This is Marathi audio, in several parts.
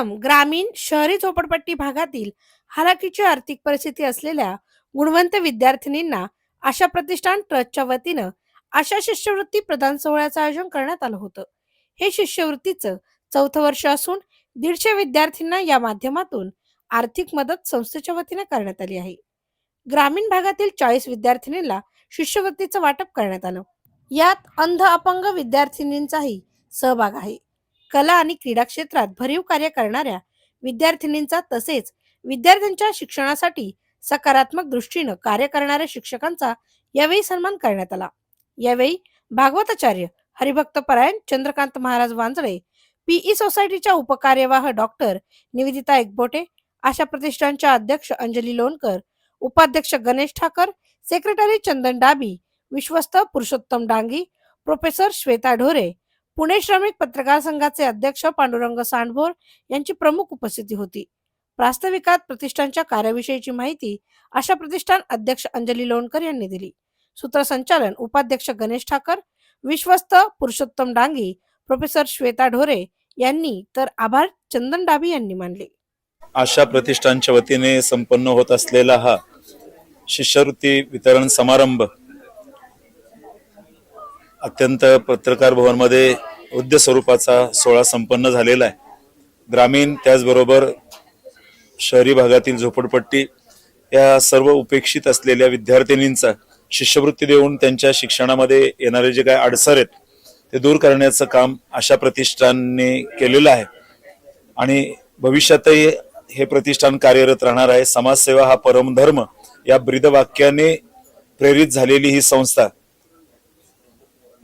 दुर्गम ग्रामीण शहरी झोपडपट्टी भागातील हालाकीची आर्थिक परिस्थिती असलेल्या गुणवंत विद्यार्थिनींना आशा प्रतिष्ठान ट्रस्टच्या वतीनं आशा शिष्यवृत्ती प्रदान सोहळ्याचं आयोजन करण्यात आलं होतं. हे शिष्यवृत्तीचं चौथं वर्ष असून दीडशे विद्यार्थ्यांना या माध्यमातून आर्थिक मदत संस्थेच्या वतीने करण्यात आली आहे. ग्रामीण भागातील चाळीस विद्यार्थिनींना शिष्यवृत्तीचं वाटप करण्यात आलं. यात अंध अपंग विद्यार्थिनींचाही सहभाग आहे. कला आणि क्रीडा क्षेत्रात भरीव कार्य करणाऱ्या विद्यार्थिनींचा तसेच विद्यार्थ्यांच्या शिक्षणासाठी सकारात्मक दृष्टीनं कार्य करणाऱ्या शिक्षकांचा यावेळी सन्मान करण्यात आला. यावेळी भागवताचार्य हरिभक्त परायण चंद्रकांत महाराज वांजळे पीई सोसायटीच्या उपकार्यवाह डॉक्टर निवेदिता एकबोटे आशा प्रतिष्ठानच्या अध्यक्ष अंजली लोणकर उपाध्यक्ष गणेश ठाकर सेक्रेटरी चंदन डाबी विश्वस्त पुरुषोत्तम डांगी प्रोफेसर श्वेता ढोरे पुणे श्रमिक पत्रकार संघाचे अध्यक्ष पांडुरंग सांडभोर यांची प्रमुख उपस्थिती होती. प्रास्ताविकात प्रतिष्ठानच्या कार्याविषयीची माहिती अशा प्रतिष्ठान अध्यक्ष अंजली लोणकर यांनी दिली. सूत्रसंचालन उपाध्यक्ष गणेश ठाकर विश्वस्त पुरुषोत्तम डांगी प्रोफेसर श्वेता ढोरे यांनी तर आभार चंदन डाबी यांनी मानले. आशा प्रतिष्ठानच्या वतीने संपन्न होत असलेला हा शिष्यवृत्ती वितरण समारंभ अत्यंत पत्रकार भवनमध्ये उद्य स्वरूपाचा सोहळा संपन्न झालेला आहे. ग्रामीण त्याचबरोबर शहरी भागातील झोपडपट्टी या सर्व उपेक्षित असलेल्या विद्यार्थिनींचा शिष्यवृत्ती देऊन त्यांच्या शिक्षणामध्ये येणारे जे काय अडसर आहेत ते दूर करण्याचं काम अशा प्रतिष्ठानने केलेलं आहे. आणि भविष्यातही हे प्रतिष्ठान कार्यरत राहणार आहे. समाजसेवा हा परमधर्म या ब्रीदवाक्याने प्रेरित झालेली ही संस्था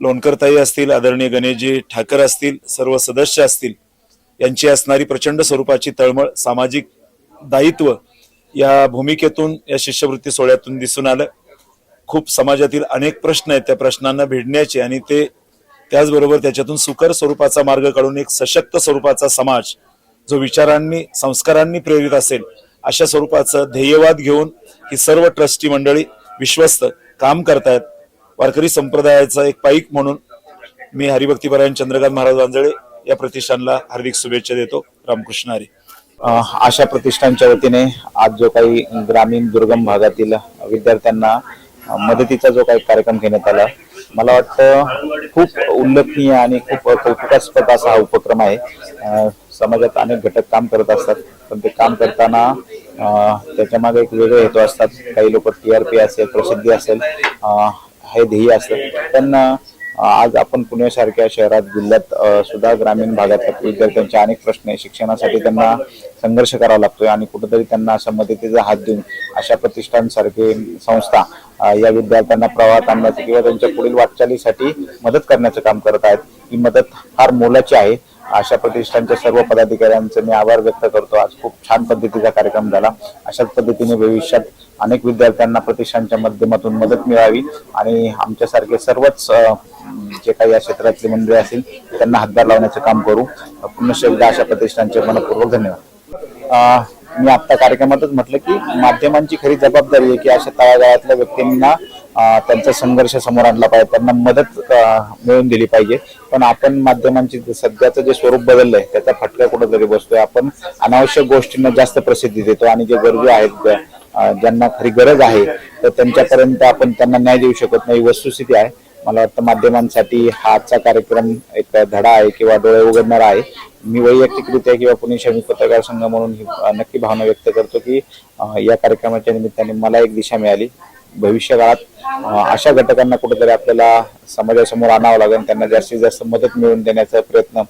लोणकरताई असतील आदरणीय गणेशजी ठाकर असतील सर्व सदस्य असतील यांची असणारी प्रचंड स्वरूपाची तळमळ सामाजिक दायित्व या भूमिकेतून या शिष्यवृत्ती सोहळ्यातून दिसून आलं. खूप समाजातील अनेक प्रश्न आहेत त्या प्रश्नांना भिडण्याचे आणि ते त्याचबरोबर त्याच्यातून सुकर स्वरूपाचा मार्ग काढून एक सशक्त स्वरूपाचा समाज जो विचारांनी संस्कारांनी प्रेरित असेल अशा स्वरूपाचं ध्येयवाद घेऊन ही सर्व ट्रस्टी मंडळी विश्वस्त काम करतायत. वारकरी संप्रदायाचा एक पाईक म्हणून मी हरिभक्तीपरायण चंद्रकांत महाराज वांजळे या प्रतिष्ठानला हार्दिक शुभेच्छा देतो. रामकृष्ण हरी. अशा आशा प्रतिष्ठानच्या वतीने आज जो काही ग्रामीण दुर्गम भागातील विद्यार्थ्यांना मदतीचा जो काही कार्यक्रम घेण्यात आला मला वाटतं खूप उल्लेखनीय आणि खूप कौतुकास्पद असा हा उपक्रम आहे. समाजात अनेक घटक काम करत असतात पण ते काम करताना त्याच्यामागे एक वेगळे हेतू असतात. काही लोक टीआरपी असेल प्रसिद्धी असेल हे ध्येय असतं. पण आज आपण पुण्यासारख्या शहरात जिल्ह्यात सुद्धा ग्रामीण भागातल्या विद्यार्थ्यांचे अनेक प्रश्न आहे शिक्षणासाठी त्यांना संघर्ष करावा लागतोय आणि कुठेतरी त्यांना अशा मदतीचा हात देऊन अशा प्रतिष्ठानसारखे संस्था या विद्यार्थ्यांना प्रवाहात आणण्याचं किंवा त्यांच्या पुढील वाटचालीसाठी मदत करण्याचं काम करत आहेत. ही मदत फार मोलाची आहे. अशा प्रतिष्ठानच्या सर्व पदाधिकाऱ्यांचे मी आभार व्यक्त करतो. आज खूप छान पद्धतीचा कार्यक्रम झाला. अशाच पद्धतीने भविष्यात अनेक विद्यार्थ्यांना प्रतिष्ठानच्या माध्यमातून मदत मिळावी आणि आमच्यासारखे सर्वच जे काही या क्षेत्रातले मंडळी असतील त्यांना हातभार लावण्याचं काम करू. पुनश्च एकदा अशा प्रतिष्ठानचे मनपूर्वक धन्यवाद. मी आता कार्यक्रमातच म्हटलं की माध्यमांची खरी जबाबदारी आहे की अशा तळागाळातल्या व्यक्तींना त्यांचा संघर्ष समोर आणला पाहिजे त्यांना मदत मिळवून दिली पाहिजे. पण आपण माध्यमांची सध्याचं जे स्वरूप बदललंय त्याचा फटका कुठेतरी बसतोय. आपण अनावश्यक गोष्टींना जास्त प्रसिद्धी देतो आणि जे गरजू आहेत ज्यांना खरी गरज आहे तर त्यांच्यापर्यंत आपण त्यांना न्याय देऊ शकत नाही. वस्तुस्थिती आहे. मला वाटतं माध्यमांसाठी हा आजचा कार्यक्रम एक धडा आहे किंवा डोळे उघडणारा आहे. मी वैयक्तिकरित्या किंवा पुणे श्रमिक पत्रकार संघ म्हणून ही नक्की भावना व्यक्त करतो की या कार्यक्रमाच्या निमित्ताने मला एक दिशा मिळाली. भविष्यकाळात अशा घटकांना कुठेतरी आपल्याला समाजासमोर आणावं लागेल. त्यांना जास्तीत जास्त मदत मिळवून देण्याचा प्रयत्न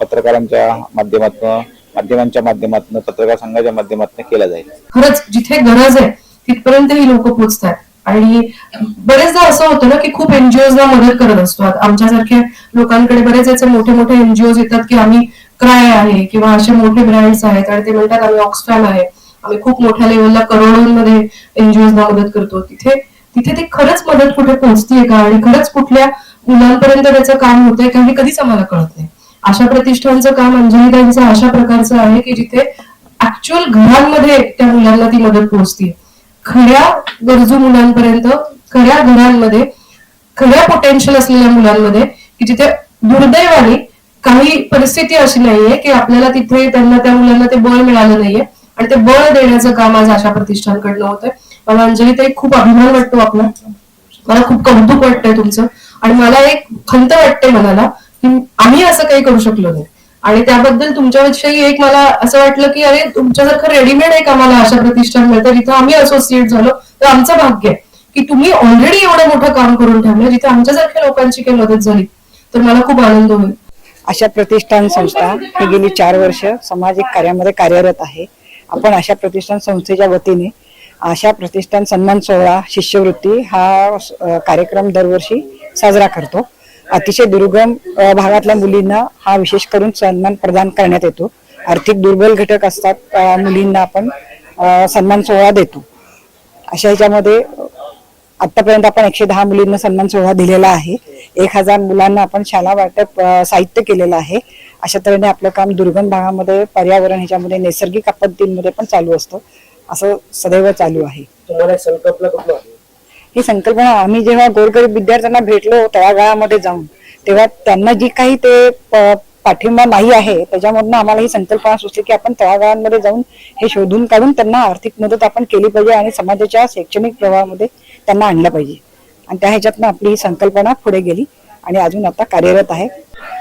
पत्रकारांच्या माध्यमातून माध्यमांच्या माध्यमातून पत्रकार संघाच्या माध्यमातून केला जाईल. खरंच जिथे गरज आहे तिथपर्यंत ही लोक पोहोचतात आणि बरेचदा असं होतं ना की खूप एनजीओ मदत करत असतो आमच्यासारख्या लोकांकडे बरेच याचे मोठे मोठे एनजीओ येतात की आम्ही क्राय आहे किंवा असे मोठे ब्रँड्स आहेत आणि ते म्हणतात आम्ही ऑक्सफॅम आहे. आम्ही खूप मोठ्या लेवलला करोडोंमध्ये एनजीओ मदत करतो. तिथे तिथे ती खरंच मदत कुठे पोहोचतीये का? आणि खरंच कुठल्या मुलांपर्यंत त्याचं काम होतंय का हे कधीच आम्हाला कळत नाही. अशा प्रतिष्ठानचं काम अंजलीताईंचं अशा प्रकारचं आहे की जिथे ऍक्च्युअल घरांमध्ये त्या मुलांना ती मदत पोहोचते खऱ्या गरजू मुलांपर्यंत खऱ्या घरांमध्ये खऱ्या पोटेन्शियल असलेल्या मुलांमध्ये की जिथे दुर्दैवाने काही परिस्थिती अशी नाहीये की आपल्याला तिथे त्यांना त्या मुलांना ते बळ मिळालं नाहीये आणि ते बळ देण्याचं काम आज अशा प्रतिष्ठानकडनं होतंय. मला अंजली ताई खूप अभिमान वाटतो आपला. मला खूप कौतुक वाटतंय तुमचं. आणि मला एक खंत वाटते मनाला की आम्ही असं काही करू शकलो नाही. आणि त्याबद्दल तुमच्याविषयी एक मला असं वाटलं की अरे तुमच्यासारखं रेडीमेड एक आम्हाला अशा प्रतिष्ठान मिळतं जिथं आम्ही असोसिएट झालो. तर आमचं भाग्य आहे की तुम्ही ऑलरेडी एवढं मोठं काम करून ठेवलं जिथे आमच्यासारख्या लोकांची काही मदत झाली. तर मला खूप आनंद होईल. अशा प्रतिष्ठान संस्था ही गेली चार वर्ष सामाजिक कार्यामध्ये कार्यरत आहे. आपण अशा प्रतिष्ठान संस्थेच्या वतीने अशा प्रतिष्ठान सन्मान सोहळा शिष्यवृत्ती हा कार्यक्रम दरवर्षी साजरा करतो. अतिशय दुर्गम भागातल्या मुलींना हा विशेष करून सन्मान प्रदान करण्यात येतो. आर्थिक दुर्बल घटक असतात मुलींना आपण सन्मान सोहळा देतो. अशा ह्याच्यामध्ये आतापर्यंत आपण एकशे दहा मुलींना सन्मान सोहळा दिलेला आहे. एक हजार मुलांना आपण शाला वाटप साहित्य केलेलं आहे. अशा तऱ्हेने आपलं काम दुर्गम भागामध्ये पर्यावरण ह्याच्यामध्ये नैसर्गिक आपत्तींमध्ये पण चालू असतं. असं सदैव चालू आहे? ही संकल्पना आम्ही जेव्हा गोरगरीब विद्यार्थ्यांना भेटलो तळागाळामध्ये जाऊन तेव्हा त्यांना जी काही ते प- पाठिंबा नाही आहे त्याच्यामधनं आम्हाला ही संकल्पना सुचली की आपण तळागाळांमध्ये जाऊन हे शोधून काढून त्यांना आर्थिक मदत आपण केली पाहिजे आणि समाजाच्या शैक्षणिक प्रवाहामध्ये त्यांना आणलं पाहिजे. आणि त्या ह्याच्यातनं आपली ही संकल्पना पुढे गेली आणि अजून आता कार्यरत आहे.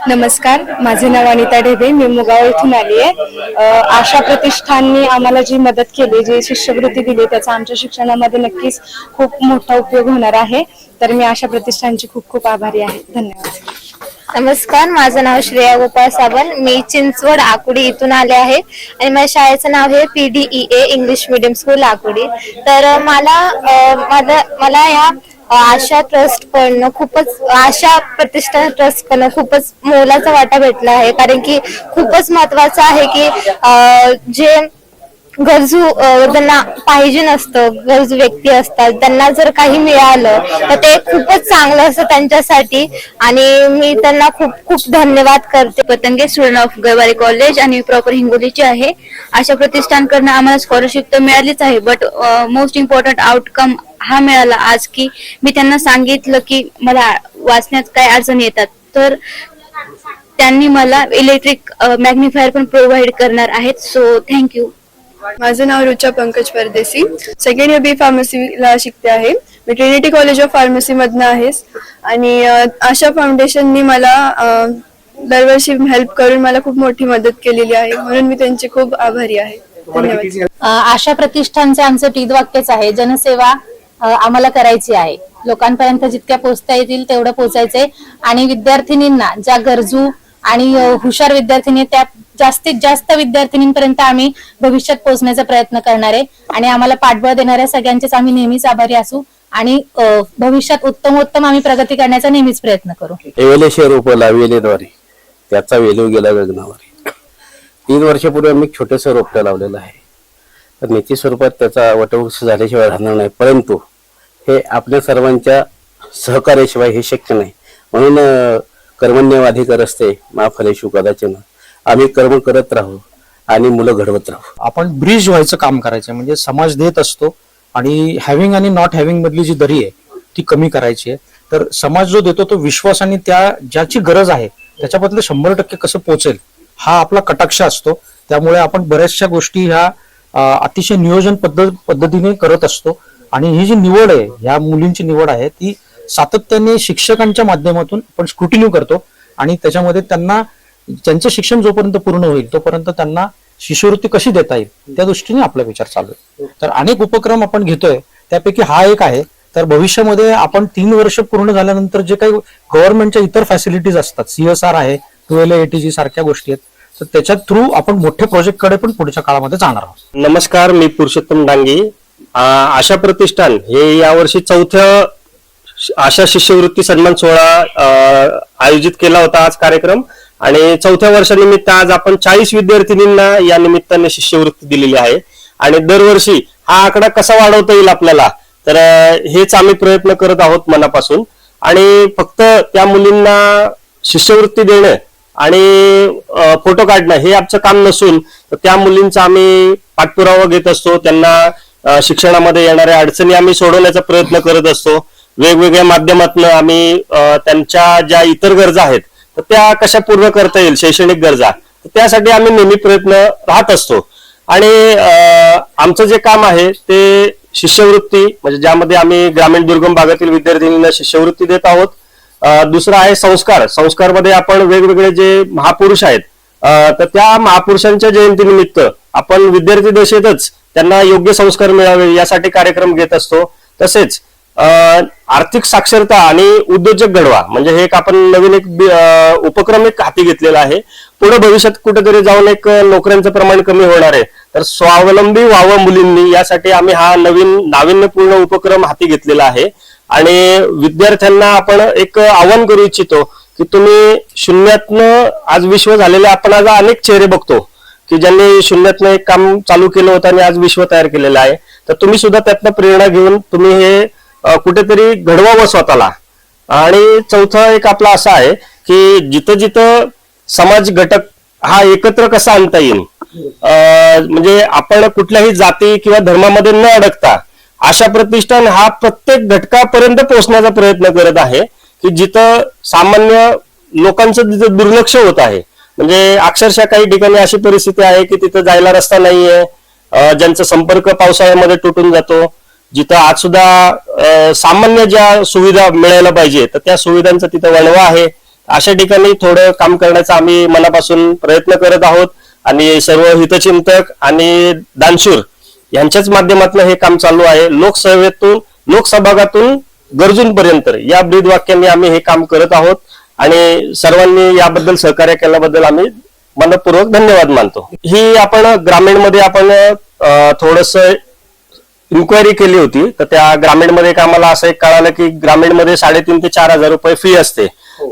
नमस्कार माझे नाव अनिता ढेबे मी मुगाव इथून आली आहे. आशा प्रतिष्ठाननी आम्हाला जी मदत केली जी शिष्यवृत्ती दिली त्याचा आमच्या शिक्षणामध्ये नक्कीच खूप मोठा उपयोग होणार आहे. तर मी आशा प्रतिष्ठानची खूप खूप आभारी आहे. धन्यवाद. नमस्कार माझं नाव श्रेया गोपाळ सावंत. मी चिंचवड आकुडी इथून आले आहे. आणि माझ्या शाळेचं नाव आहे P D E A English medium school Akurdi. तर मला मला मला या आशा ट्रस्ट कडनं खूपच आशा प्रतिष्ठान ट्रस्ट कडनं खूपच मोलाचा वाटा भेटला आहे. कारण की खूपच महत्वाचं आहे की जे गरजू त्यांना पाहिजे नसतं गरजू व्यक्ती असतात त्यांना जर काही मिळालं तर ते खूपच चांगलं असतं त्यांच्यासाठी. आणि मी त्यांना खूप खूप धन्यवाद करते. Patange student of Garware college आणि प्रॉपर हिंगोलीची आहे. अशा प्रतिष्ठानकडनं आम्हाला स्कॉलरशिप तर मिळालीच आहे बट मोस्ट इम्पॉर्टंट आउटकम हा मिळाला आज की मी त्यांना सांगितलं की मला वाचण्यात काय अडचणी येतात तर त्यांनी मला इलेक्ट्रिक मॅग्निफायर पण प्रोव्हाइड करणार आहेत सो थँक्यू माझं नाव Rucha Pankaj Pardesi. Second year B फार्मसीला शिकते आहे. मी ट्रिनिटी कॉलेज ऑफ फार्मसी मधनं आहे आणि आशा फाउंडेशननी मला दरवर्षी हेल्प करून मला खूप मोठी मदत केलेली आहे. म्हणून मी त्यांची खूप आभारी आहे. धन्यवाद. आशा प्रतिष्ठानचे आमचं टीद वाक्यच आहे. जनसेवा आम्हाला करायची आहे. लोकांपर्यंत जितक्या पोहोचता येतील तेवढं पोहोचायचंय. आणि विद्यार्थिनींना ज्या गरजू आणि हुशार विद्यार्थिनी त्या जास्तीत जास्त विद्यार्थिनींपर्यंत आम्ही भविष्यात पोहोचण्याचा प्रयत्न करणार आहे. आणि आम्हाला पाठबळ देणाऱ्या सगळ्यांचेच आम्ही नेहमीच आभारी असू. आणि भविष्यात उत्तमोत्तम आम्ही प्रगती करण्याचा नेहमीच प्रयत्न करू. एवेले रोप लाविलेद्वारे त्याचा वेलू गेला गगनावर. तीन वर्षापूर्वी आम्ही छोटंसं रोपटं लावलेलं आहे. तर निश्चित स्वरूपात त्याचा वटवृक्ष झाल्याशिवाय राहणार नाही. परंतु हे आपल्या सर्वांच्या सहकार्याशिवाय हे शक्य नाही. म्हणून कर्मण्यवाधिकार असते मा फलेशु कदाचिन. आम्ही कर्म करत राहू आणि मुलं घडवत राहू. आपण ब्रिज व्हायचं काम करायचं आहे. म्हणजे समाज देत असतो आणि हॅव्हिंग आणि नॉट हॅव्हिंग मधली जी दरी आहे ती कमी करायची आहे. तर समाज जो देतो तो विश्वास आणि त्या ज्याची गरज आहे त्याच्याबद्दल शंभर टक्के कसं पोहोचेल हा आपला कटाक्ष असतो. त्यामुळे आपण बऱ्याचशा गोष्टी ह्या अतिशय नियोजन पद्धत पद्धतीने करत असतो. आणि ही जी निवड आहे ह्या मुलींची निवड आहे ती सातत्याने शिक्षकांच्या माध्यमातून आपण स्क्रुटिन्यू करतो. आणि त्याच्यामध्ये त्यांना त्यांचं शिक्षण जोपर्यंत पूर्ण होईल तोपर्यंत त्यांना शिष्यवृत्ती कशी देता येईल त्या दृष्टीने आपला विचार चालू आहे. तर अनेक उपक्रम आपण घेतोय त्यापैकी हा एक आहे. तर भविष्यामध्ये आपण तीन वर्ष पूर्ण झाल्यानंतर जे काही गव्हर्नमेंटच्या इतर फॅसिलिटीज असतात सीएसआर आहे टू एल एटीजी सारख्या गोष्टी आहेत तर त्याच्या थ्रू आपण मोठ्या प्रोजेक्टकडे पण पुढच्या काळामध्ये जाणार आहोत. नमस्कार मी पुरुषोत्तम डांगी. आशा प्रतिष्ठान हे यावर्षी चौथ्या आशा शिष्यवृत्ती सन्मान सोहळा आयोजित केला होता आज कार्यक्रम. आणि चौथ्या वर्षानिमित्त आज आपण चाळीस विद्यार्थिनींना या निमित्ताने शिष्यवृत्ती दिलेली आहे. आणि दरवर्षी हा आकडा कसा वाढवता येईल आपल्याला? तर हेच आम्ही प्रयत्न करत आहोत मनापासून. आणि फक्त त्या मुलींना शिष्यवृत्ती देणं आणि फोटो काढणं हे आमचं काम नसून तर त्या मुलींचा आम्ही पाठपुरावा घेत असतो. त्यांना शिक्षणामध्ये येणाऱ्या अडचणी आम्ही सोडवण्याचा प्रयत्न करत असतो. वेगवेगळ्या माध्यमातून आम्ही त्यांच्या ज्या इतर गरजा आहेत तर त्या कशा पूर्ण करता येईल शैक्षणिक गरजा त्यासाठी आम्ही नेहमी प्रयत्न राहत असतो. आणि आमचं जे काम आहे ते शिष्यवृत्ती म्हणजे ज्यामध्ये आम्ही ग्रामीण दुर्गम भागातील विद्यार्थ्यांना शिष्यवृत्ती देत आहोत. दुसरा दुसरं आहे संस्कार. संस्कारमध्ये आपण वेगवेगळे जे महापुरुष आहेत तर त्या महापुरुषांच्या जयंतीनिमित्त आपण विद्यार्थी दशेतच त्यांना योग्य संस्कार मिळावे यासाठी कार्यक्रम घेत असतो. तसेच आर्थिक साक्षरता आणि उद्योजक घडवा म्हणजे हे एक आपण नवीन एक उपक्रम एक हाती घेतलेला आहे. पुढे भविष्यात कुठेतरी जाऊन एक नोकऱ्यांचं प्रमाण कमी होणार आहे. तर स्वावलंबी व्हावं मुलींनी यासाठी आम्ही हा नवीन नाविन्यपूर्ण उपक्रम हाती घेतलेला आहे. आणि विद्यार्थ्यांना आपण एक आव्हान करू इच्छितो की तुम्ही शून्यातनं आज विश्व झालेले आपण आज अनेक चेहरे बघतो की ज्यांनी शून्यातनं एक काम चालू केलं होतं आणि आज विश्व तयार केलेलं आहे. तर तुम्ही सुद्धा त्यातनं प्रेरणा घेऊन तुम्ही हे कुठेतरी घडवावं स्वतःला. आणि चौथा एक आपला असा आहे की जिथं जिथं समाज घटक हा एकत्र कसा आणता येईल म्हणजे आपण कुठल्याही जाती किंवा धर्मामध्ये न अडकता अशा प्रतिष्ठान हा प्रत्येक घटकापर्यंत पोहोचण्याचा प्रयत्न करत आहे की जिथं सामान्य लोकांचं तिथं दुर्लक्ष होत आहे. म्हणजे अक्षरशः काही ठिकाणी अशी परिस्थिती आहे की तिथं जायला रस्ता नाहीये ज्यांचा संपर्क पावसाळ्यामध्ये तुटून जातो जिथं आज सुद्धा सामान्य ज्या सुविधा मिळायला पाहिजे तर त्या सुविधांचा तिथं वणवा आहे. अशा ठिकाणी थोडं काम करण्याचा आम्ही मनापासून प्रयत्न करत आहोत. आणि सर्व हितचिंतक आणि दानशूर यांच्याच माध्यमातून हे काम चालू आहे. लोकसेवेतून लोकसभागातून गरजूंपर्यंत या ब्रीद वाक्याने आम्ही हे काम करत आहोत. आणि सर्वांनी याबद्दल सहकार्य केल्याबद्दल आम्ही मनपूर्वक धन्यवाद मानतो. ही आपण ग्रामीणमध्ये आपण थोडस इन्क्वायरी केली होती. तर त्या ग्रामीणमध्ये एक आम्हाला असं एक कळालं की ग्रामीणमध्ये साडेतीन ते चार हजार रुपये फी असते.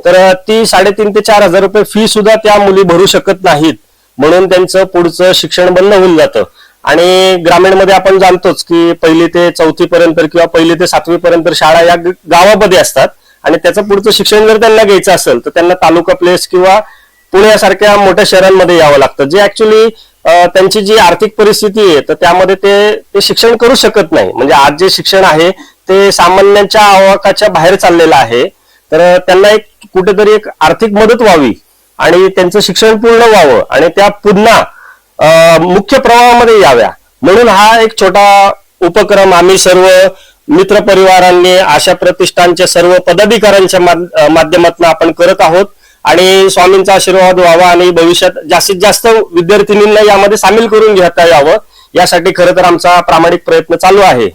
तर ती साडेतीन ते चार हजार रुपये फी सुद्धा त्या मुली भरू शकत नाहीत. म्हणून त्यांचं पुढचं शिक्षण बंद होऊन जातं. आणि ग्रामीणमध्ये आपण जाणतोच की पहिली ते चौथी पर्यंत किंवा पहिली ते सातवी पर्यंत शाळा या गावामध्ये असतात. आणि त्याचं पुढचं शिक्षण जर त्यांना घ्यायचं असेल तर त्यांना तालुका प्लेस किंवा पुण्यासारख्या मोठ्या शहरांमध्ये यावं लागतं. जे ऍक्च्युली त्यांची जी आर्थिक परिस्थिती आहे तर त्यामध्ये ते ते शिक्षण करू शकत नाही. म्हणजे आज जे शिक्षण आहे ते सामान्यांच्या आवाकाच्या बाहेर चाललेलं आहे. तर त्यांना एक कुठेतरी एक आर्थिक मदत व्हावी. आणि त्यांचं शिक्षण पूर्ण व्हावं आणि त्या पुन्हा मुख्य प्रवाहामध्ये याव्या. म्हणून हा एक छोटा उपक्रम आम्ही सर्व मित्र परिवारांनी आशा प्रतिष्ठानच्या सर्व पदाधिकाऱ्यांच्या माध्यमातून आपण करत आहोत. आणि स्वामींचा आशीर्वाद व्हावा आणि भविष्यात जास्तीत जास्त विद्यार्थिनींना यामध्ये सामील करून घेता यावं. यासाठी खरं तर आमचा प्रामाणिक प्रयत्न चालू आहे.